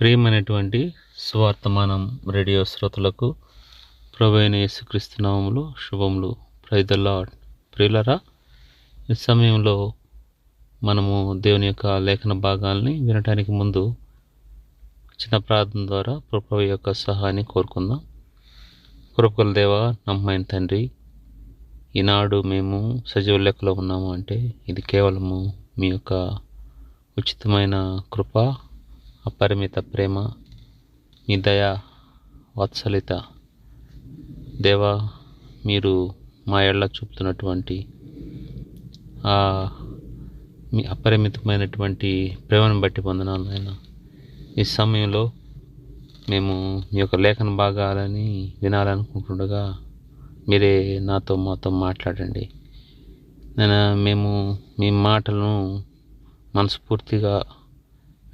ప్రియమైనటువంటి స్వార్థమానం రేడియో శ్రోతలకు ప్రభైన యేసుక్రీస్తునామములు శుభములు. ప్రైద లాడ్ ప్రియులరా ఈ సమయంలో మనము దేవుని యొక్క లేఖన భాగాల్ని వినటానికి ముందు చిన్న ప్రార్థన ద్వారా ప్రభు యొక్క సహాయాన్ని కోరుకుందాం. కృపగల దేవ నమ్మైన తండ్రి ఈనాడు మేము సజీవ లెక్కలో ఉన్నాము అంటే ఇది కేవలము మీ యొక్క ఉచితమైన కృప అపరిమిత ప్రేమ మీ దయ వత్సలిత. దేవా మీరు మా ఏళ్ళ చూపుతున్నటువంటి మీ అపరిమితమైనటువంటి ప్రేమను బట్టి పొందనాలు నాయన. ఈ సమయంలో మేము మీ యొక్క లేఖన భాగాలని వినాలనుకుంటుండగా మీరే నాతో మాతో మాట్లాడండి. నేను మేము మీ మాటలను మనస్ఫూర్తిగా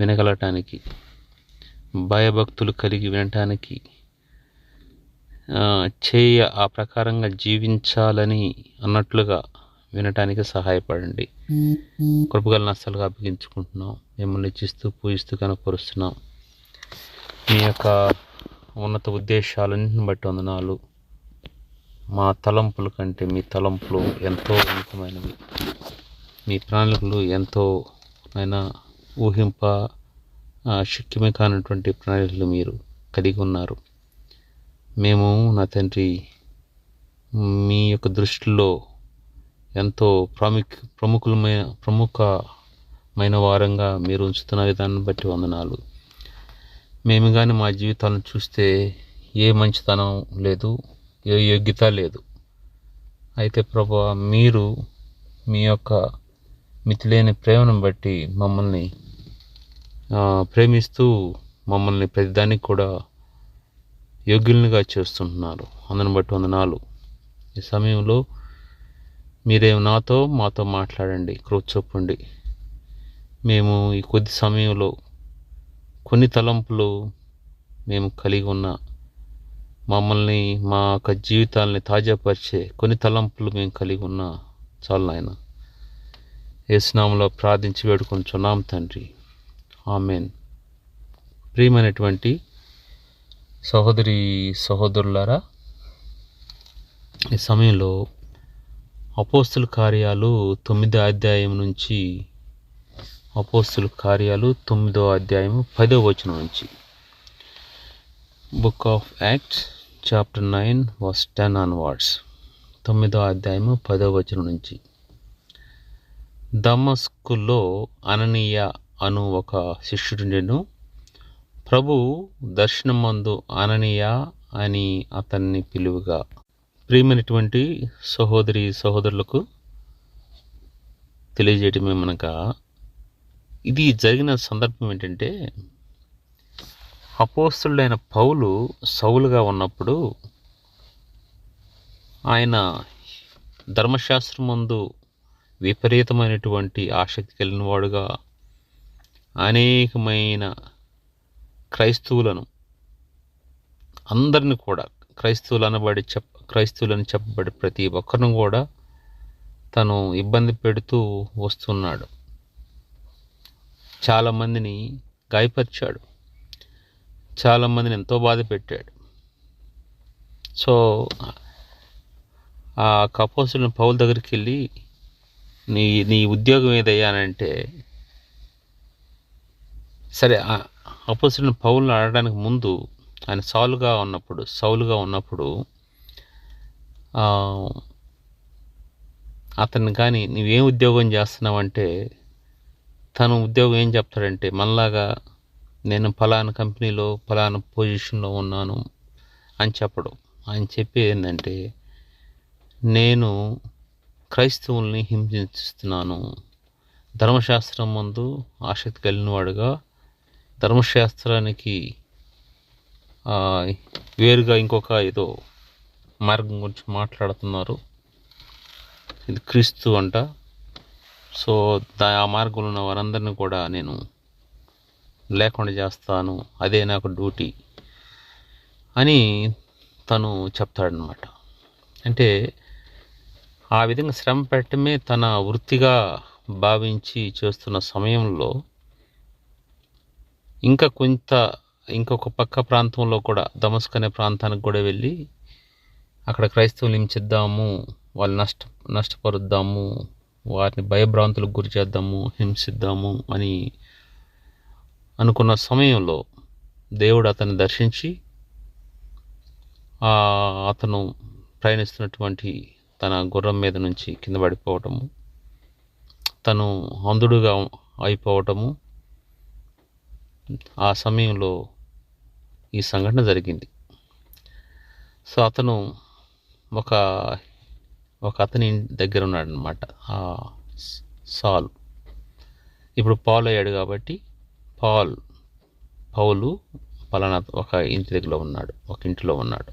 వినగలటానికి భయభక్తులు కలిగి వినటానికి చేయ ఆ ప్రకారంగా జీవించాలని అన్నట్లుగా వినటానికి సహాయపడండి. కృపగల నష్టాలుగా అప్పగించుకుంటున్నాం. మిమ్మల్ని ఇచ్చిస్తూ పూజిస్తూ కనపరుస్తున్నాం మీ యొక్క ఉన్నత ఉద్దేశాలన్నింటిని బట్టి వందనాలు. మా తలంపుల కంటే మీ తలంపులు ఎంతో ఉన్నతమైనవి. మీ ప్రణాళికలు ఎంతో అయినా ఊహింప శక్యమే కానటువంటి ప్రణాళికలు మీరు కలిగి ఉన్నారు. మేము నా తండ్రి మీ యొక్క దృష్టిలో ఎంతో ప్రాముఖ్య ప్రముఖులమైన ప్రముఖమైన వారంగా మీరు ఉంచుతున్న విధానం బట్టి వందనాలు. మేము కానీ మా జీవితాలను చూస్తే ఏ మంచితనం లేదు ఏ యోగ్యత లేదు. అయితే ప్రభా మీరు మీ యొక్క మితిలేని ప్రేమను బట్టి మమ్మల్ని ప్రేమిస్తూ మమ్మల్ని ప్రతిదానికి కూడా యోగ్యులుగా చేస్తుంటున్నారు అందుని బట్టి వందనాలు. ఈ సమయంలో మీరేం నాతో మాతో మాట్లాడండి క్రోచొప్పండి మేము ఈ కొద్ది సమయంలో కొన్ని తలంపులు మేము కలిగి ఉన్న మమ్మల్ని మా యొక్క జీవితాలని తాజాపరిచే కొన్ని తలంపులు మేము కలిగి ఉన్న చాలు నాయన. ఏసునామంలో ప్రార్థించి వేడుకొంచున్నాం తండ్రి. ఆమెన్. ప్రియమైనటువంటి సహోదరి సహోదరులారా ఈ సమయంలో అపోస్తుల కార్యాలు తొమ్మిదో అధ్యాయం నుంచి అపోస్తుల కార్యాలు తొమ్మిదో అధ్యాయం పదో వచనం నుంచి. Book of acts chapter nine verse ten onwards తొమ్మిదో అధ్యాయము పదో వచనం నుంచి. దమస్కులో అననీయ అను ఒక శిష్యుడుండెను ప్రభు దర్శనమందు అననీయ అని అతన్ని పిలువగా. ప్రియమైనటువంటి సహోదరి సహోదరులకు తెలియజేయటమే మనక. ఇది జరిగిన సందర్భం ఏంటంటే అపోస్తుడైన పౌలు సౌలుగా ఉన్నప్పుడు ఆయన ధర్మశాస్త్రం ముందు విపరీతమైనటువంటి ఆసక్తి కలిగిన వాడుగా అనేకమైన క్రైస్తవులను అందరిని కూడా క్రైస్తవులు అనబడి చెప్ క్రైస్తవులని చెప్పబడి ప్రతి ఒక్కరిని కూడా తను ఇబ్బంది పెడుతూ వస్తున్నాడు. చాలామందిని గాయపరిచాడు. చాలామందిని ఎంతో బాధ పెట్టాడు. సో ఆ కపోసులను పౌల దగ్గరికి వెళ్ళి నీ నీ ఉద్యోగం ఏదయ్యానంటే సరే ఆపోజిట్ పౌలను ఆడడానికి ముందు ఆయన సాలుగా ఉన్నప్పుడు సౌలుగా ఉన్నప్పుడు అతన్ని కానీ నువ్వేం ఉద్యోగం చేస్తున్నావంటే తను ఉద్యోగం ఏం చెప్తాడంటే మనలాగా నేను ఫలానా కంపెనీలో ఫలానా పొజిషన్లో ఉన్నాను అని చెప్పడం. ఆయన చెప్పేది ఏంటంటే నేను క్రైస్తవుల్ని హింసిస్తున్నాను ధర్మశాస్త్రం ముందు ఆసక్తి కలిగిన వాడుగా ధర్మశాస్త్రానికి వేరుగా ఇంకొక ఏదో మార్గం గురించి మాట్లాడుతున్నారు. ఇది క్రీస్తు అంట. సో దా ఆ మార్గంలో ఉన్న వారందరినీ కూడా నేను లేకుండా చేస్తాను. అదే నాకు డ్యూటీ అని తను చెప్తాడనమాట అంటే ఆ విధంగా శ్రమ పెట్టడమే తన వృత్తిగా భావించి చేస్తున్న సమయంలో ఇంకా కొంత ఇంకొక పక్క ప్రాంతంలో కూడా దమస్క్ అనే ప్రాంతానికి కూడా వెళ్ళి అక్కడ క్రైస్తవులు హింసిద్దాము వాళ్ళు నష్ట నష్టపరుద్దాము వారిని భయభ్రాంతులకు గురి చేద్దాము హింసిద్దాము అని అనుకున్న సమయంలో దేవుడు అతన్ని దర్శించి అతను ప్రయాణిస్తున్నటువంటి తన గుర్రం మీద నుంచి కింద పడిపోవటము తను అంధుడుగా అయిపోవటము ఆ సమయంలో ఈ సంఘటన జరిగింది. సో అతను ఒక ఒక అతని ఇంటి దగ్గర ఉన్నాడు అనమాట సాల్. ఇప్పుడు పాల్ అయ్యాడు కాబట్టి పాల్ పౌలు పలానా ఒక ఇంటి దగ్గర ఉన్నాడు ఒక ఇంటిలో ఉన్నాడు.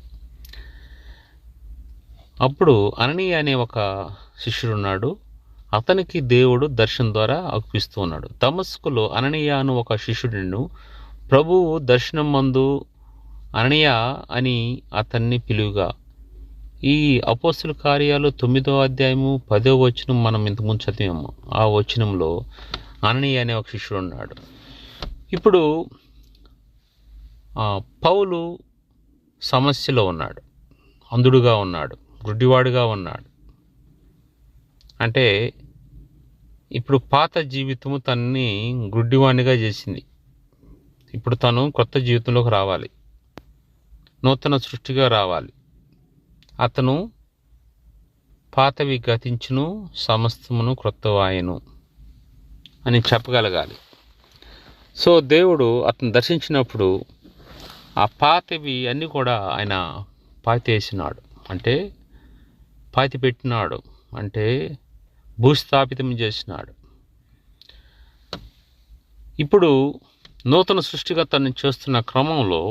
అప్పుడు అననీయ అనే ఒక శిష్యుడు ఉన్నాడు. అతనికి దేవుడు దర్శనం ద్వారా అర్పిస్తూ ఉన్నాడు. తమస్కులో అననీయ అను ఒక శిష్యుడిను ప్రభువు దర్శనం మందు అననీయ అని అతన్ని పిలువుగా. ఈ అపోస్తుల కార్యాలు తొమ్మిదో అధ్యాయము పదో వచనం మనం ఇంతకుముందు చదివాము. ఆ వచనంలో అననీయ అనే ఒక శిష్యుడు ఉన్నాడు. ఇప్పుడు పౌలు సమస్యలో ఉన్నాడు. అంధుడుగా ఉన్నాడు. గుడ్డివాడుగా ఉన్నాడు. అంటే ఇప్పుడు పాత జీవితము తనని గుడ్డివాణిగా చేసింది. ఇప్పుడు తను కొత్త జీవితంలోకి రావాలి. నూతన సృష్టిగా రావాలి. అతను పాతవి గతించును సమస్తమును క్రొత్తవాయను అని చెప్పగలగాలి. సో దేవుడు అతను దర్శించినప్పుడు ఆ పాతవి అన్నీ కూడా ఆయన పాతేసినాడు అంటే పాతి పెట్టినాడు అంటే భూస్థాపితం చేసినాడు. ఇప్పుడు నూతన సృష్టిగా తను చేస్తున్న క్రమంలో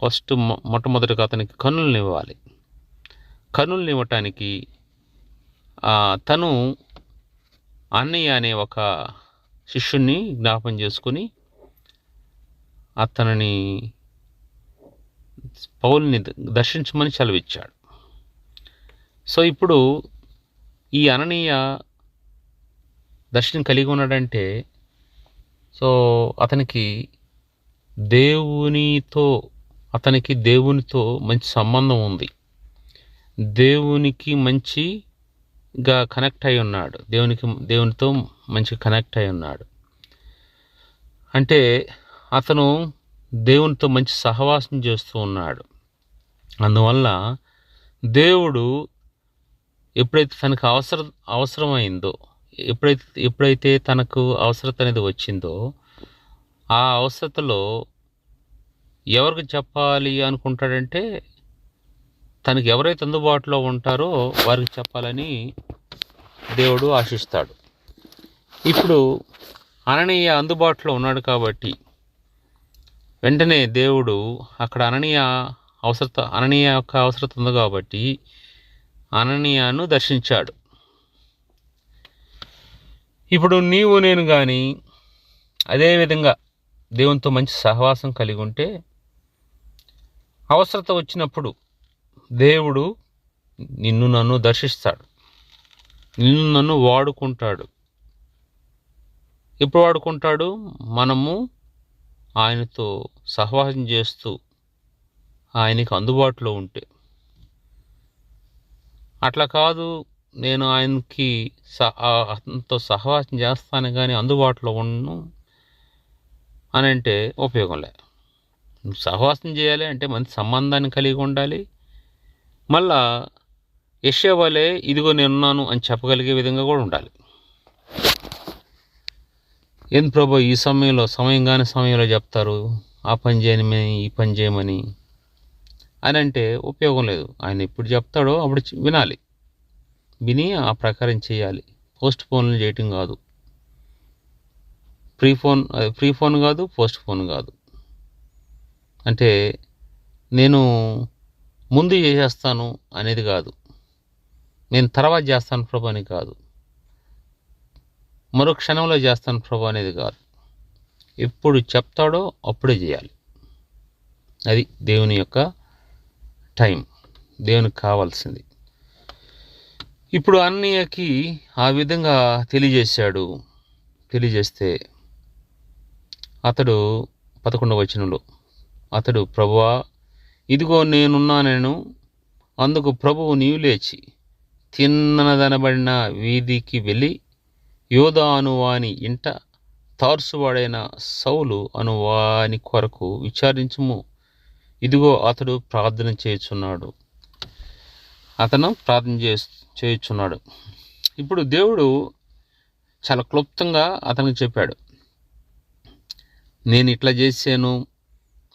ఫస్ట్ మొట్టమొదటిగా అతనికి కన్నులను ఇవ్వాలి కన్నులను ఇవ్వటానికి తను అన్నయ్య అనే ఒక శిష్యుణ్ణి జ్ఞాపం చేసుకుని అతనిని పౌల్ని దర్శించమని సెలవిచ్చాడు. సో ఇప్పుడు ఈ అననీయ దర్శనం కలిగి ఉన్నాడంటే సో అతనికి దేవునితో అతనికి దేవునితో మంచి సంబంధం ఉంది. దేవునికి మంచిగా కనెక్ట్ అయి ఉన్నాడు. దేవునికి దేవునితో మంచిగా కనెక్ట్ అయి ఉన్నాడు. అంటే అతను దేవునితో మంచి సహవాసం చేస్తూ ఉన్నాడు. అందువల్ల దేవుడు ఎప్పుడైతే తనకు అవసరం అవసరమైందో ఎప్పుడైతే ఎప్పుడైతే తనకు అవసరత అనేది వచ్చిందో ఆ అవసరతలో ఎవరికి చెప్పాలి అనుకుంటాడంటే తనకి ఎవరైతే అందుబాటులో ఉంటారో వారికి చెప్పాలని దేవుడు ఆశిస్తాడు. ఇప్పుడు అననీయ అందుబాటులో ఉన్నాడు కాబట్టి వెంటనే దేవుడు అక్కడ అననీయ అవసరత అననీయ యొక్క అవసరత ఉంది కాబట్టి అననీయాను దర్శించాడు. ఇప్పుడు నీవు నేను కానీ అదేవిధంగా దేవునితో మంచి సహవాసం కలిగి ఉంటే అవసరత వచ్చినప్పుడు దేవుడు నిన్ను నన్ను దర్శిస్తాడు. నిన్ను నన్ను వాడుకుంటాడు. ఎప్పుడు వాడుకుంటాడు? మనము ఆయనతో సహవాసం చేస్తూ ఆయనకి అందుబాటులో ఉంటే. అట్లా కాదు. నేను ఆయనకి స- అతనితో సహవాసం చేస్తాను కానీ అందుబాటులో ఉండను అని అంటే ఉపయోగం లే. సహవాసం చేయాలి అంటే మంచి సంబంధాన్ని కలిగి ఉండాలి. మళ్ళా యశ్య వలె ఇదిగో నేనున్నాను అని చెప్పగలిగే విధంగా కూడా ఉండాలి. ఏం ప్రభు ఈ సమయంలో సమయం కాని సమయంలో చెప్తారు ఆ పని చేయమని ఈ పని చేయమని అని అంటే ఉపయోగం లేదు. ఆయన ఎప్పుడు చెప్తాడో అప్పుడు వినాలి. విని ఆ ప్రకారం చేయాలి. పోస్ట్ ఫోన్లు చేయటం కాదు. ప్రీ ఫోన్ ప్రీ ఫోన్ కాదు పోస్ట్ ఫోన్ కాదు. అంటే నేను ముందు చేసేస్తాను అనేది కాదు. నేను తర్వాత చేస్తాను ప్రభు అని కాదు. మరో క్షణంలో చేస్తాను ప్రభు అనేది కాదు. ఎప్పుడు చెప్తాడో అప్పుడే చేయాలి. అది దేవుని యొక్క టైం. దేవునికి కావాల్సింది. ఇప్పుడు అన్నయ్యకి ఆ విధంగా తెలియజేశాడు. తెలియజేస్తే అతడు పదకొండవ వచనంలో అతడు ప్రభువా ఇదిగో నేనున్నానేను అందుకు ప్రభువు నీవు లేచి తిన్నదనబడిన వీధికి వెళ్ళి యోధా అనువాని ఇంట తార్సువాడైన సౌలు అనువాని కొరకు విచారించుము. ఇదిగో అతడు ప్రార్థన చేయుచున్నాడు. అతను ప్రార్థన చే చేయుచున్నాడు. ఇప్పుడు దేవుడు చాలా క్లుప్తంగా అతనికి చెప్పాడు. నేను ఇట్లా చేశాను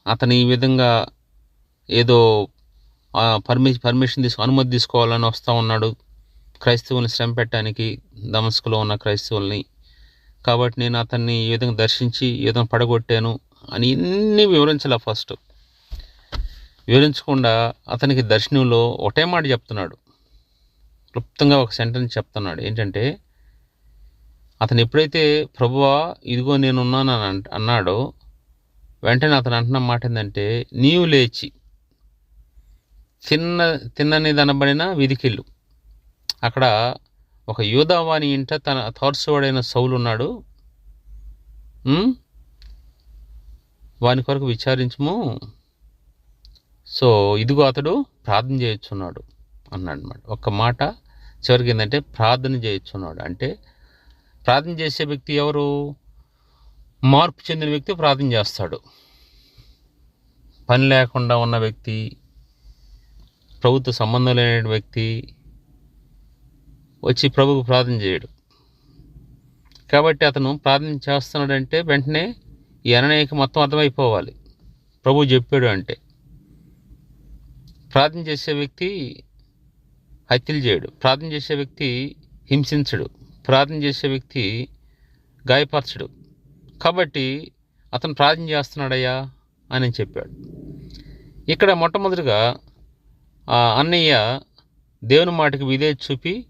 అతను ఈ విధంగా ఏదో పర్మి పర్మిషన్ తీసుకు అనుమతి తీసుకోవాలని వస్తూ ఉన్నాడు. క్రైస్తవుల్ని శ్రమ పెట్టడానికి దమస్కులో ఉన్న క్రైస్తవుల్ని. కాబట్టి నేను అతన్ని ఈ విధంగా దర్శించి ఈ విధంగా పడగొట్టాను అని ఇన్ని వివరించాల ఫస్ట్? వివరించకుండా అతనికి దర్శనంలో ఒకటే మాట చెప్తున్నాడు. క్లుప్తంగా ఒక సెంటెన్స్ చెప్తున్నాడు. ఏంటంటే అతను ఎప్పుడైతే ప్రభువా ఇదిగో నేనున్నాను అని అంట- అన్నాడో వెంటనే అతను అంటున్న మాట ఏంటంటే నీవు లేచి తిన్న తిన్నని దనబడిన విధికిల్లు అక్కడ ఒక యూదావాని ఇంట తన తార్సువాడైన సౌలు ఉన్నాడు. వాని కొరకు విచారించము. సో ఇదిగో అతడు ప్రార్థన చేయొచ్చున్నాడు అన్నాడు అనమాట ఒక్క మాట చివరికి ఏంటంటే ప్రార్థన చేయొచ్చున్నాడు అంటే ప్రార్థన చేసే వ్యక్తి ఎవరు? మార్పు చెందిన వ్యక్తి ప్రార్థన చేస్తాడు. పని లేకుండా ఉన్న వ్యక్తి ప్రభుత్వ సంబంధం లేని వ్యక్తి వచ్చి ప్రభుకు ప్రార్థన చేయడు. కాబట్టి అతను ప్రార్థన చేస్తున్నాడంటే వెంటనే ఈ అననేయక మొత్తం అర్థమైపోవాలి. ప్రభు చెప్పాడు అంటే ప్రార్థన చేసే వ్యక్తి హత్యలు చేయడు. ప్రార్థన చేసే వ్యక్తి హింసించడు. ప్రార్థన చేసే వ్యక్తి గాయపరచడు. కాబట్టి అతను ప్రార్థన చేస్తున్నాడయ్యా అని చెప్పాడు. ఇక్కడ మొట్టమొదటిగా ఆ అన్నయ్య దేవుని మాటకి విధే చూపి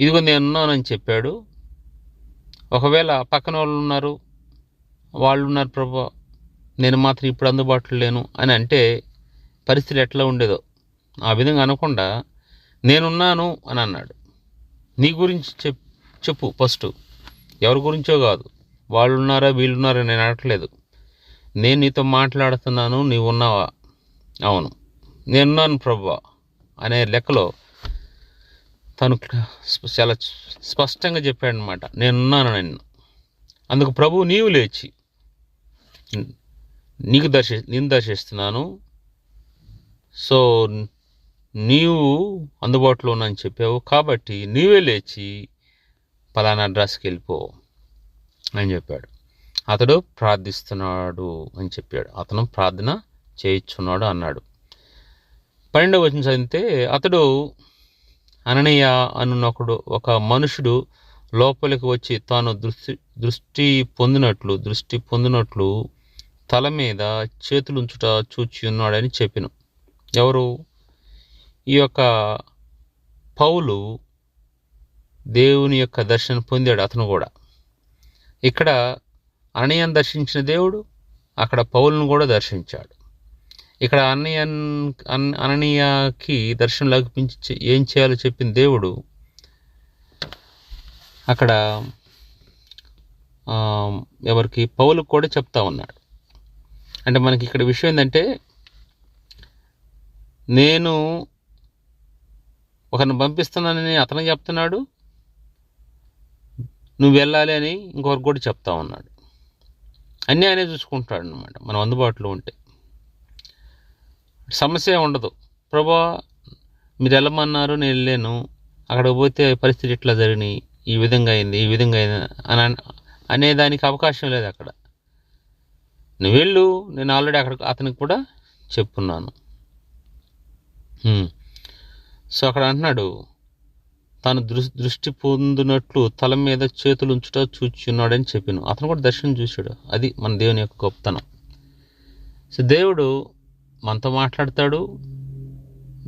ఇదిగో నేనున్నానని చెప్పాడు. ఒకవేళ పక్కన వాళ్ళు ఉన్నారు వాళ్ళు ఉన్నారు ప్రభు నేను మాత్రం ఇప్పుడు అందుబాటులో లేను అని అంటే పరిస్థితి ఎట్లా ఉండేదో. ఆ విధంగా అనకుండా నేనున్నాను అని అన్నాడు. నీ గురించి చెప్ చెప్పు ఫస్ట్. ఎవరి గురించో కాదు. వాళ్ళు ఉన్నారా వీళ్ళు నేను అనట్లేదు. నేను నీతో మాట్లాడుతున్నాను నీవు ఉన్నావా? అవును. నేనున్నాను ప్రభువా అనే లెక్కలో తను చాలా స్పష్టంగా చెప్పాడు అనమాట నేనున్నాను నిన్ను. అందుకు ప్రభు నీవు లేచి నీకు దర్శి నేను దర్శిస్తున్నాను. సో నీవు అందుబాటులో ఉన్నాని చెప్పావు కాబట్టి నీవే లేచి పలానా అడ్రస్కి వెళ్ళిపో అని చెప్పాడు. అతడు ప్రార్థిస్తున్నాడు అని చెప్పాడు. అతను ప్రార్థన చేయించున్నాడు అన్నాడు. పన్నెండవ వచ్చిన చదివితే అతడు అననీయ అనున్నొకడు ఒక మనుషుడు లోపలికి వచ్చి తాను దృష్టి దృష్టి పొందినట్లు దృష్టి పొందినట్లు తల మీద చేతులు ఉంచుట చూచి ఉన్నాడని చెప్పిన. ఎవరు? ఈ యొక్క పౌలు దేవుని యొక్క దర్శనం పొందాడు అతను కూడా. ఇక్కడ అన్నయ్యను దర్శించిన దేవుడు అక్కడ పౌలను కూడా దర్శించాడు. ఇక్కడ అన్నయ్య అననీయకి దర్శనం లభించి ఏం చేయాలో చెప్పిన దేవుడు అక్కడ ఎవరికి? పౌలకు కూడా చెప్తా ఉన్నాడు. అంటే మనకి ఇక్కడ విషయం ఏంటంటే నేను ఒకరిని పంపిస్తున్నానని అతను చెప్తున్నాడు. నువ్వు వెళ్ళాలి అని ఇంకొకరికి కూడా చెప్తా ఉన్నాడు. అన్నీ ఆయనే చూసుకుంటాడు అనమాట మనం అందుబాటులో ఉంటే. సమస్య ఉండదు. ప్రభా మీరు వెళ్ళమన్నారు నేను వెళ్ళాను. అక్కడికి పోతే పరిస్థితి ఇట్లా జరిగినాయి? ఈ విధంగా అయింది ఈ విధంగా అయింది అని అనేదానికి అవకాశం లేదు అక్కడ. నువ్వు వెళ్ళు నేను ఆల్రెడీ అక్కడ అతనికి కూడా చెప్పున్నాను. సో అక్కడ అంటున్నాడు తాను దృష్టి దృష్టి పొందినట్లు తల మీద చేతులు ఉంచుట చూచున్నాడని చెప్పాను. అతను కూడా దర్శనం చూశాడు. అది మన దేవుని యొక్క గొప్పతనం. సో దేవుడు మనతో మాట్లాడతాడు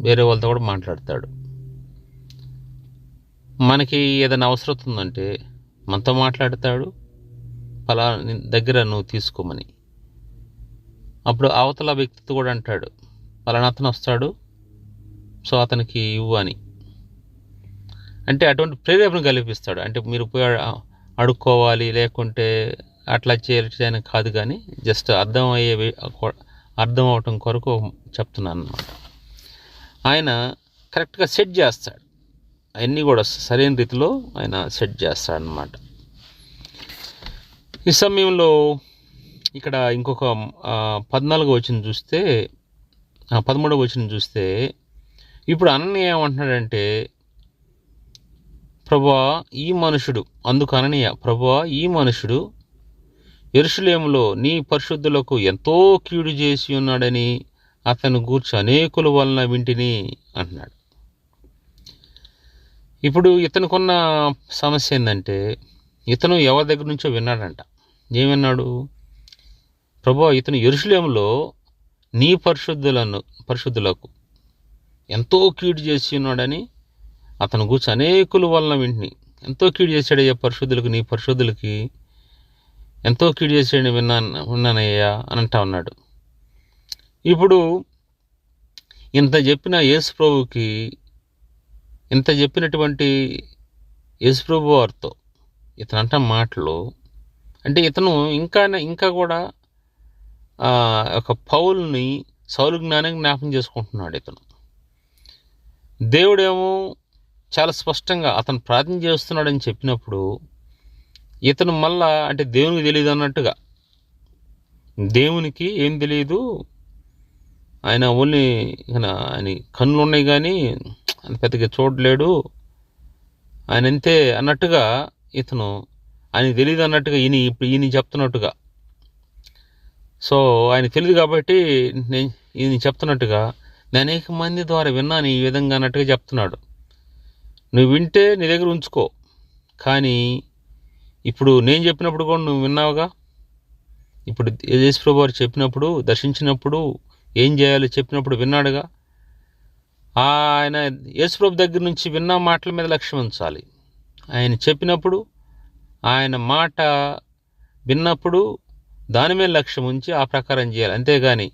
వేరే వాళ్ళతో కూడా మాట్లాడతాడు. మనకి ఏదైనా అవసరం ఉందంటే మనతో మాట్లాడతాడు ఫలా దగ్గర నువ్వు తీసుకోమని. అప్పుడు అవతల వ్యక్తితో కూడా అంటాడు పలానా అతను వస్తాడు సో అతనికి ఇవ్వు అని. అంటే అటువంటి ప్రేరేపణ కల్పిస్తాడు. అంటే మీరు పోయి అడుక్కోవాలి లేకుంటే అట్లా చేయడానికి కాదు కానీ జస్ట్ అర్థం అయ్యే అర్థం అవటం కొరకు చెప్తున్నాను అనమాట ఆయన కరెక్ట్గా సెట్ చేస్తాడు. అవన్నీ కూడా సరైన రీతిలో ఆయన సెట్ చేస్తాడు అనమాట ఈ సమయంలో ఇక్కడ ఇంకొక పద్నాలుగు పద్నాలుగో వచ్చిన చూస్తే పదమూడవ వచ్చిన చూస్తే ఇప్పుడు అననీయ ఏమంటున్నాడంటే ప్రభా ఈ మనుషుడు అందుకు అననీయ ప్రభా ఈ మనుషుడు ఎరుషులేములో నీ పరిశుద్ధులకు ఎంతో కీడు చేసి ఉన్నాడని అతను గూర్చి అనేకుల వలన వింటిని అంటున్నాడు. ఇప్పుడు ఇతనుకున్న సమస్య ఏంటంటే ఇతను ఎవరి దగ్గర నుంచో విన్నాడంట. ఏమన్నాడు ప్రభా ఇతను ఎరుషులేములో నీ పరిశుద్ధులను పరిశుద్ధులకు ఎంతో కీడు చేసి ఉన్నాడని అతను గురించి అనేకుల వలన వింటిని. ఎంతో కీడు చేశాడయ్యా పరిశుద్ధులకు నీ పరిశుద్ధులకి. ఎంతో కీడు చేశాడని విన్నాను విన్నానయ్యా అని అంటా ఉన్నాడు. ఇప్పుడు ఇంత చెప్పిన యేసు ప్రభుకి ఇంత చెప్పినటువంటి యేసు ప్రభు వారితో ఇతను అంట మాటలు అంటే ఇతను ఇంకా ఇంకా కూడా ఒక పౌల్ని సౌలు జ్ఞానం జ్ఞాపకం చేసుకుంటున్నాడు ఇతను. దేవుడేమో చాలా స్పష్టంగా అతను ప్రార్థన చేస్తున్నాడని చెప్పినప్పుడు ఇతను మళ్ళా అంటే దేవునికి తెలియదు అన్నట్టుగా దేవునికి ఏం తెలియదు ఆయన ఓన్లీ ఆయన కన్నులు ఉన్నాయి కానీ ఆయన పెద్దగా చూడలేడు ఆయన అంతే అన్నట్టుగా ఇతను ఆయన తెలియదు అన్నట్టుగా ఈయన ఇప్పుడు ఈయన చెప్తున్నట్టుగా. సో ఆయన తెలియదు కాబట్టి నేను ఈయన చెప్తున్నట్టుగా నేను అనేక మంది ద్వారా విన్నాను ఈ విధంగా అన్నట్టుగా చెప్తున్నాడు. నువ్వు వింటే నీ దగ్గర ఉంచుకో. కానీ ఇప్పుడు నేను చెప్పినప్పుడు కూడా నువ్వు విన్నావుగా? ఇప్పుడు యేసుప్రభు వారు చెప్పినప్పుడు దర్శించినప్పుడు ఏం చేయాలో చెప్పినప్పుడు విన్నాడుగా? ఆయన యేసుప్రభు దగ్గర నుంచి విన్న మాటల మీద లక్ష్యం ఉంచాలి. ఆయన చెప్పినప్పుడు ఆయన మాట విన్నప్పుడు దాని మీద లక్ష్యం ఉంచి ఆ ప్రకారం చేయాలి. అంతేగాని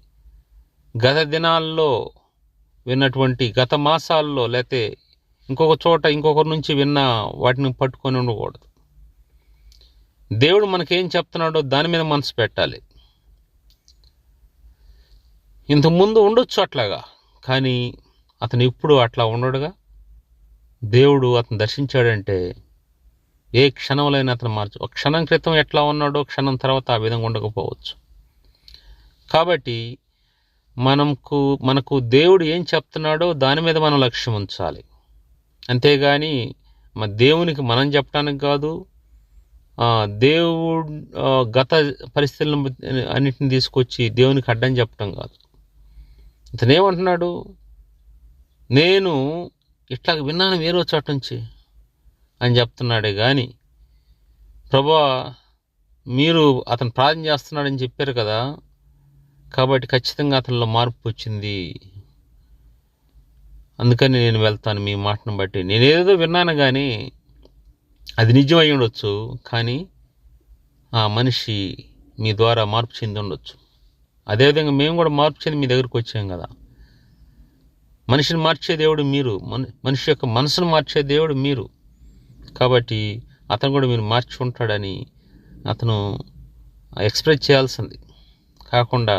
గత దినాల్లో విన్నటువంటి గత మాసాల్లో లేతే ఇంకొక చోట ఇంకొకరి నుంచి విన్న వాటిని పట్టుకొని ఉండకూడదు. దేవుడు మనకేం చెప్తున్నాడో దాని మీద మనసు పెట్టాలి. ఇంతకుముందు ఉండొచ్చు అట్లాగా కానీ అతను ఇప్పుడు అట్లా ఉండడుగా? దేవుడు అతను దర్శించాడంటే ఏ క్షణంలో అతను మార్చు క్షణం క్రితం ఎట్లా ఉన్నాడో క్షణం తర్వాత ఆ విధంగా ఉండకపోవచ్చు. కాబట్టి మనకు మనకు దేవుడు ఏం చెప్తున్నాడో దాని మీద మనం లక్ష్యం ఉంచాలి. అంతేగాని మన దేవునికి మనం చెప్పడానికి కాదు దేవుడు గత పరిస్థితులను అన్నిటిని తీసుకొచ్చి దేవునికి అడ్డం చెప్పడం కాదు. ఇతనేమంటున్నాడు నేను ఇట్లా విన్నాను వేరే చోట నుంచి అని చెప్తున్నాడే కానీ ప్రభా మీరు అతను ప్రార్థన చేస్తున్నాడని చెప్పారు కదా కాబట్టి ఖచ్చితంగా అతనిలో మార్పు వచ్చింది. అందుకని నేను వెళ్తాను మీ మాటను బట్టి. నేనేదో విన్నాను కానీ అది నిజం అయి ఉండొచ్చు కానీ ఆ మనిషి మీ ద్వారా మార్పు చెంది ఉండొచ్చు. అదేవిధంగా మేము కూడా మార్పు చెంది మీ దగ్గరికి వచ్చాం కదా. మనిషిని మార్చే దేవుడు మీరు మన- మనిషి యొక్క మనసును మార్చే దేవుడు మీరు. కాబట్టి అతను కూడా మీరు మార్చి ఉంటాడని అతను ఎక్స్ప్రెస్ చేయాల్సింది. కాకుండా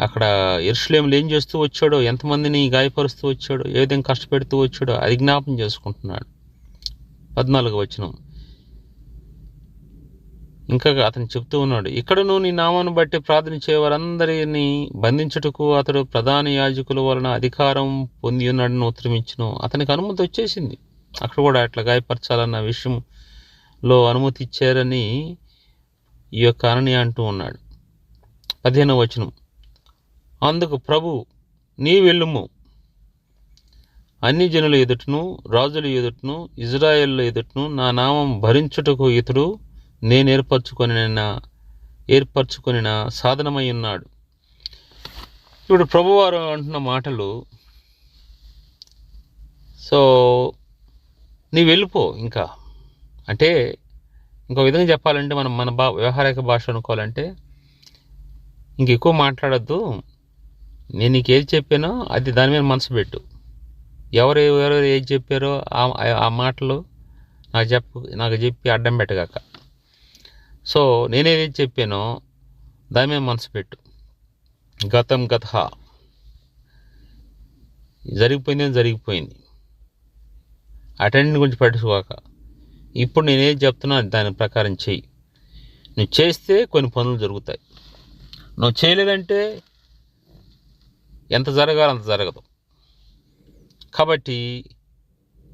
అక్కడ ఎరుషులేములు ఏం చేస్తూ వచ్చాడో ఎంతమందిని గాయపరుస్తూ వచ్చాడో ఏ విధంగా కష్టపెడుతూ వచ్చాడో అది జ్ఞాపం చేసుకుంటున్నాడు. పద్నాలుగు వచనం. ఇంకా అతను చెప్తూ ఉన్నాడు ఇక్కడను నీ నామాన్ని బట్టి ప్రార్థన చేయవారందరినీ బంధించుటకు అతడు ప్రధాన యాజకుల వలన అధికారం పొంది ఉన్నాడని ఉత్తరమించను అతనికి అనుమతి వచ్చేసింది. అక్కడ కూడా అట్లా గాయపరచాలన్న విషయంలో అనుమతి ఇచ్చారని ఈ యొక్క అనని అంటూ ఉన్నాడు. పదిహేనవ వచనం. అందుకు ప్రభు నీ వెళ్ళుము. అన్ని జనుల ఎదుటను రాజుల ఎదుటను ఇజ్రాయెళ్ళ ఎదుటను నా నామం భరించుటకు ఇతడు నేను ఏర్పరచుకొని ఏర్పరచుకొనిన సాధనమై ఉన్నాడు. ఇప్పుడు ప్రభువారు అంటున్న మాటలు సో నీ వెళ్ళిపో ఇంకా. అంటే ఇంకో విధంగా చెప్పాలంటే మనం మన బా వ్యవహారిక భాష అనుకోవాలంటే ఇంక ఎక్కువ మాట్లాడద్దు. నేను నీకు ఏది చెప్పానో అది దాని మీద మనసు పెట్టు. ఎవరు ఎవరెవరు ఏది చెప్పారో ఆ ఆ మాటలు నాకు చెప్పు నాకు చెప్పి అడ్డం పెట్టగాక. సో నేనేది చెప్పానో దాని మీద మనసు పెట్టు. గతం గత జరిగిపోయింది జరిగిపోయింది. అటెండెంట్ గురించి పట్టించుకోక. ఇప్పుడు నేనేం చెప్తున్నా దాని ప్రకారం చెయ్యి. నువ్వు చేస్తే కొన్ని పనులు జరుగుతాయి. నువ్వు చేయలేదంటే ఎంత జరగాలి అంత జరగదు. కాబట్టి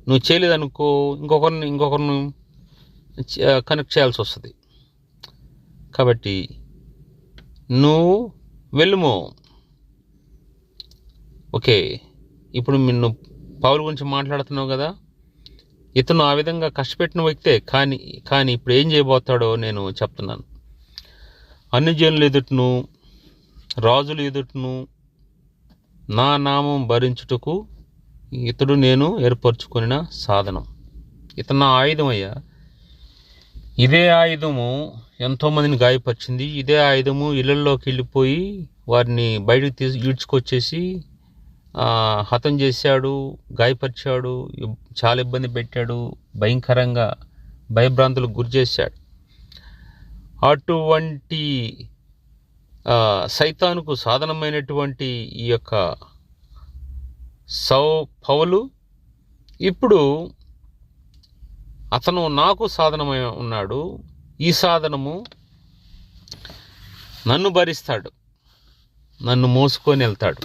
నువ్వు చేయలేదనుకో ఇంకొకరిని ఇంకొకరిని కనెక్ట్ చేయాల్సి వస్తుంది. కాబట్టి నువ్వు వెళ్ళుము. ఓకే. ఇప్పుడు నిన్ను పౌలు గురించి మాట్లాడుతున్నావు కదా? ఇతను ఆ విధంగా కష్టపెట్టిన వ్యక్తే కానీ కానీ ఇప్పుడు ఏం చేయబోతాడో నేను చెప్తున్నాను. అన్యజనులు ఎదుటను రాజులు ఎదుటను నా నామం భరించుటకు ఇతడు నేను ఏర్పరచుకున్న సాధనం. ఇతను నా ఆయుధం అయ్యా. ఇదే ఆయుధము ఎంతోమందిని గాయపరిచింది. ఇదే ఆయుధము ఇళ్ళల్లోకి వెళ్ళిపోయి వారిని బయటకు తీసి ఈడ్చుకొచ్చేసి హతం చేశాడు గాయపరిచాడు చాలా ఇబ్బంది పెట్టాడు భయంకరంగా భయభ్రాంతులకు గురి చేశాడు. అటువంటి సైతానుకు సాధనమైనటువంటి ఈ యొక్క సౌ పౌలు ఇప్పుడు అతను నాకు సాధనమై ఉన్నాడు ఈ సాధనము నన్ను భరిస్తాడు నన్ను మోసుకొని వెళ్తాడు.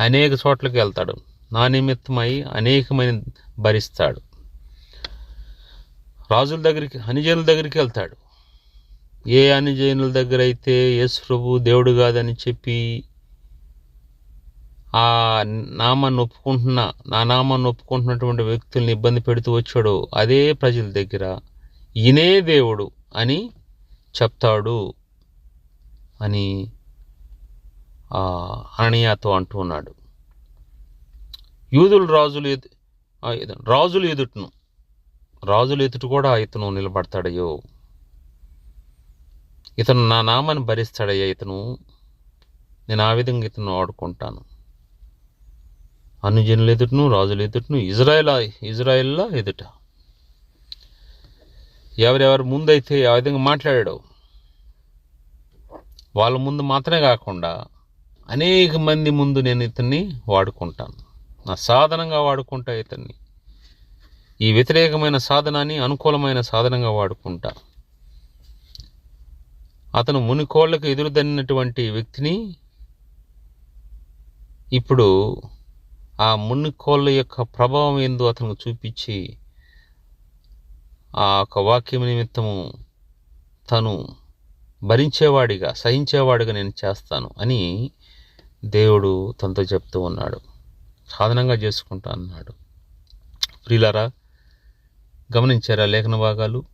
అనేక చోట్లకి వెళ్తాడు. నా నిమిత్తమై అనేకమైన భరిస్తాడు. రాజుల దగ్గరికి అనిజనుల దగ్గరికి వెళ్తాడు. ఏ అనిజనుల దగ్గర అయితే యేసు ప్రభు దేవుడు కాదని చెప్పి ఆ నామాన్ని ఒప్పుకుంటున్న నా నామాన్ని ఒప్పుకుంటున్నటువంటి వ్యక్తుల్ని ఇబ్బంది పెడుతూ వచ్చాడు అదే ప్రజల దగ్గర ఈయనే దేవుడు అని చెప్తాడు అని అననీయాతో అంటూ ఉన్నాడు. యూదులు రాజులు రాజులు ఎదుటను రాజులు ఎదుట కూడా ఇతను నిలబడతాడయ్యో. ఇతను నా నామాన్ని భరిస్తాడయ్యా ఇతను నేను ఆ విధంగా ఇతను ఆడుకుంటాను. అనుజనులు ఎదుటను రాజులు ఎదుటను ఇజ్రాయెల్ ఇజ్రాయెల్లా ఎదుట. ఎవరెవరు ముందైతే ఆ విధంగా మాట్లాడాడు వాళ్ళ ముందు మాత్రమే కాకుండా అనేక మంది ముందు నేను ఇతన్ని వాడుకుంటాను. నా సాధనంగా వాడుకుంటా ఇతన్ని. ఈ వ్యతిరేకమైన సాధనాన్ని అనుకూలమైన సాధనంగా వాడుకుంటా. అతను మునికోళ్ళకు ఎదురుదన్నటువంటి వ్యక్తిని ఇప్పుడు ఆ మునికోళ్ళ యొక్క ప్రభావం ఏందో అతనికి చూపించి ఆ యొక్క వాక్యం నిమిత్తము తను భరించేవాడిగా సహించేవాడిగా నేను చేస్తాను అని దేవుడు తనతో చెప్తూ ఉన్నాడు. సాధనంగా చేసుకుంటా అన్నాడు. ప్రియులారా గమనించారా లేఖన భాగాలు?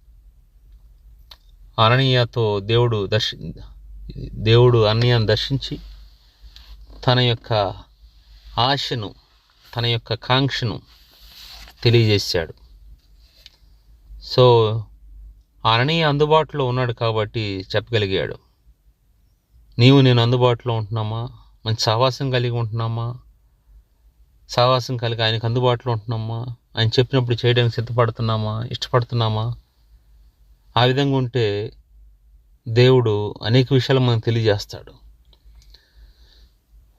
అననీయతో దేవుడు దర్శి దేవుడు అననీయాన్ని దర్శించి తన యొక్క ఆశను తన యొక్క కాంక్షను తెలియజేశాడు. సో అననీయ అందుబాటులో ఉన్నాడు కాబట్టి చెప్పగలిగాడు. నీవు నేను అందుబాటులో ఉంటున్నామా? మంచి సహవాసం కలిగి ఉంటున్నామా? సహవాసం కలిగి ఆయనకు అందుబాటులో ఉంటున్నామా? ఆయన చెప్పినప్పుడు చేయడానికి సిద్ధపడుతున్నామా? ఇష్టపడుతున్నామా? ఆ విధంగా ఉంటే దేవుడు అనేక విషయాలు మనకు తెలియజేస్తాడు.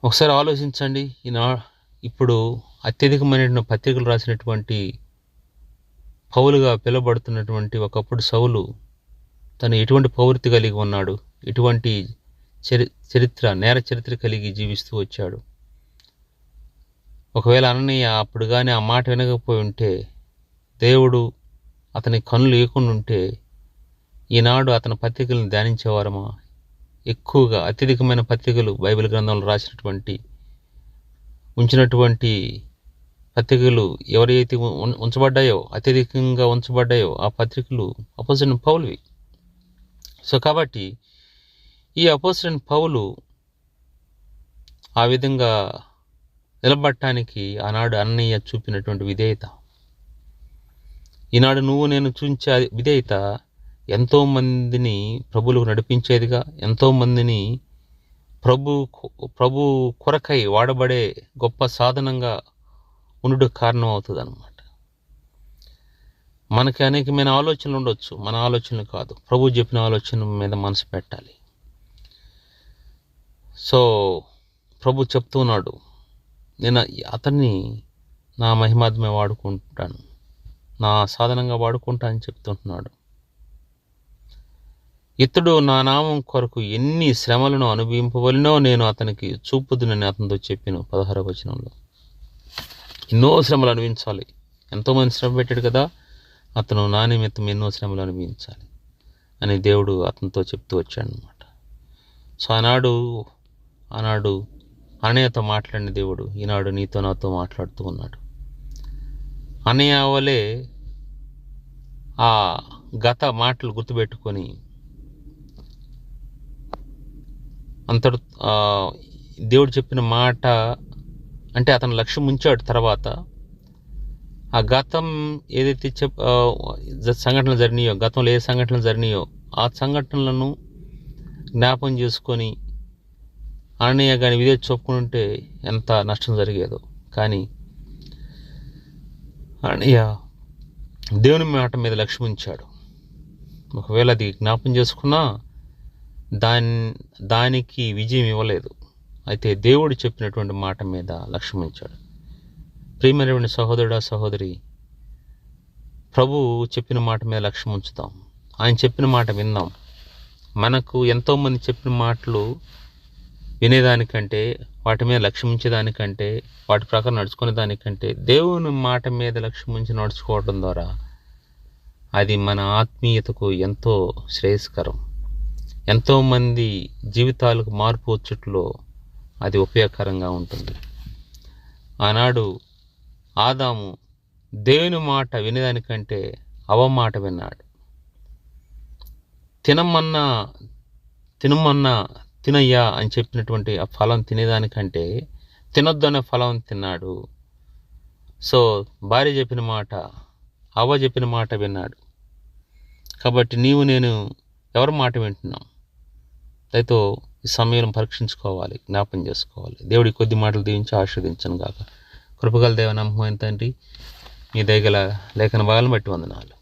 ఒకసారి ఆలోచించండి. ఈనా ఇప్పుడు అత్యధికమైన పత్రికలు రాసినటువంటి పౌలుగా పిలువబడుతున్నటువంటి ఒకప్పుడు సౌలు తను ఎటువంటి పౌరతి కలిగి ఉన్నాడు? ఎటువంటి చరి చరిత్ర నేర చరిత్ర కలిగి జీవిస్తూ వచ్చాడు. ఒకవేళ అననీయ అప్పుడు కానీ ఆ మాట వినకపోయి ఉంటే దేవుడు అతని కన్నులు లేకుండా ఉంటే ఈనాడు అతని పత్రికలను ధ్యానించేవారమా? ఎక్కువగా అత్యధికమైన పత్రికలు బైబిల్ గ్రంథంలో రాసినటువంటి ఉంచినటువంటి పత్రికలు ఎవరైతే ఉం- ఉంచబడ్డాయో అత్యధికంగా ఉంచబడ్డాయో ఆ పత్రికలు అపోజిట్ పౌలువి. సో కాబట్టి ఈ అపోసిన పౌలు ఆ విధంగా నిలబడటానికి ఆనాడు అన్నయ్య చూపినటువంటి విధేయత. ఈనాడు నువ్వు నేను చూపించే విధేయత ఎంతోమందిని ప్రభులకు ప్రభువులకు నడిపించేదిగా ఎంతో మందిని ప్రభు ప్రభు కొరకై వాడబడే గొప్ప సాధనంగా ఉండుట కారణం అవుతుంది అనమాట మనకి అనేకమైన ఆలోచనలు ఉండొచ్చు. మన ఆలోచనలు కాదు. ప్రభు చెప్పిన ఆలోచన మీద మనసు పెట్టాలి. సో ప్రభు చెప్తున్నాడు నేను అతన్ని నా మహిమాత్మే వాడుకుంటాను నా సాధనంగా వాడుకుంటా అని చెప్తుంటున్నాడు ఇతడు నా నామం కొరకు ఎన్ని శ్రమలను అనుభవింపవలనో నేను అతనికి చూపుదునని అతనితో చెప్పిన పదహార వచనంలో. ఎన్నో శ్రమలు అనుభవించాలి. ఎంతోమంది శ్రమ పెట్టాడు కదా అతను నా నిమిత్తం ఎన్నో శ్రమలు అనుభవించాలి అని దేవుడు అతనితో చెప్తూ వచ్చాడు అనమాట సో ఆనాడు ఆనాడు అనయ్యతో మాట్లాడిన దేవుడు ఈనాడు నీతో నాతో మాట్లాడుతూ ఉన్నాడు. అనయ్య వలే ఆ గత మాటలు గుర్తుపెట్టుకొని అంతటి దేవుడు చెప్పిన మాట అంటే అతను లక్ష్యం ఉంచాడు తర్వాత. ఆ గతం ఏదైతే చెప్ సంఘటనలు జరిగినాయో గతంలో ఏ సంఘటనలు జరిగినాయో ఆ సంఘటనలను జ్ఞాపం చేసుకొని అన్నయ్య కానీ విదే చెప్పుకుంటే ఎంత నష్టం జరిగేదో. కానీ అన్నయ్య దేవుని మాట మీద లక్ష్యం ఉంచాడు. ఒకవేళ అది జ్ఞాపం చేసుకున్నా దాని దానికి విజయం ఇవ్వలేదు. అయితే దేవుడు చెప్పినటువంటి మాట మీద లక్ష్యం ఉంచాడు. ప్రియమైనటువంటి సహోదరుడు సహోదరి ప్రభు చెప్పిన మాట మీద లక్ష్యం ఉంచుతాం. ఆయన చెప్పిన మాట విందాం మనకు ఎంతోమంది చెప్పిన మాటలు వినేదానికంటే వాటి మీద లక్ష్యం ఉంచేదానికంటే వాటి ప్రకారం నడుచుకునే దానికంటే దేవుని మాట మీద లక్ష్యం ఉంచి నడుచుకోవడం ద్వారా అది మన ఆత్మీయతకు ఎంతో శ్రేయస్కరం. ఎంతోమంది జీవితాలకు మార్పు వచ్చుట్లో అది ఉపయోగకరంగా ఉంటుంది. ఆనాడు ఆదాము దేవుని మాట వినేదానికంటే అవ మాట విన్నాడు. తినమన్నా తినమన్నా తినయ్యా అని చెప్పినటువంటి ఆ ఫలం తినేదానికంటే తినొద్దు అనే ఫలం తిన్నాడు. సో భార్య చెప్పిన మాట అవ్వ చెప్పిన మాట విన్నాడు. కాబట్టి నీవు నేను ఎవరి మాట వింటున్నాం? దయతో ఈ సమయం పరీక్షించుకోవాలి జ్ఞాపం చేసుకోవాలి. దేవుడి కొద్ది మాటలు దీవించి ఆస్వాదించను గాక. కృపగల దేవ నమ్మకం తండ్రి మీ దయగల లేఖన భాగాలను బట్టి వందనాలు.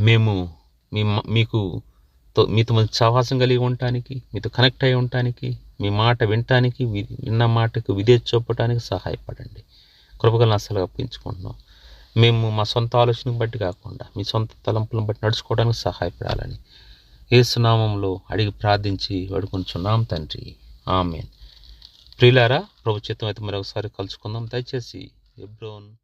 మేము మీ మీకు మీతో మంచి సహవాసం కలిగి ఉండటానికి మీతో కనెక్ట్ అయి ఉండటానికి మీ మాట వినటానికి వి- విన్న మాటకు విధేయ చూపటానికి సహాయపడండి. కృపగలను అసలు అప్పించుకుంటున్నాం మేము మా సొంత ఆలోచన బట్టి కాకుండా మీ సొంత తలంపులను బట్టి నడుచుకోవడానికి సహాయపడాలని ఏసునామంలో అడిగి ప్రార్థించి వేడుకొంచున్నాం తండ్రి. ఆమెన్. ప్రియులారా ప్రభుత్వం అయితే మరొకసారి కలుసుకుందాం. దయచేసి ఎబ్రోన్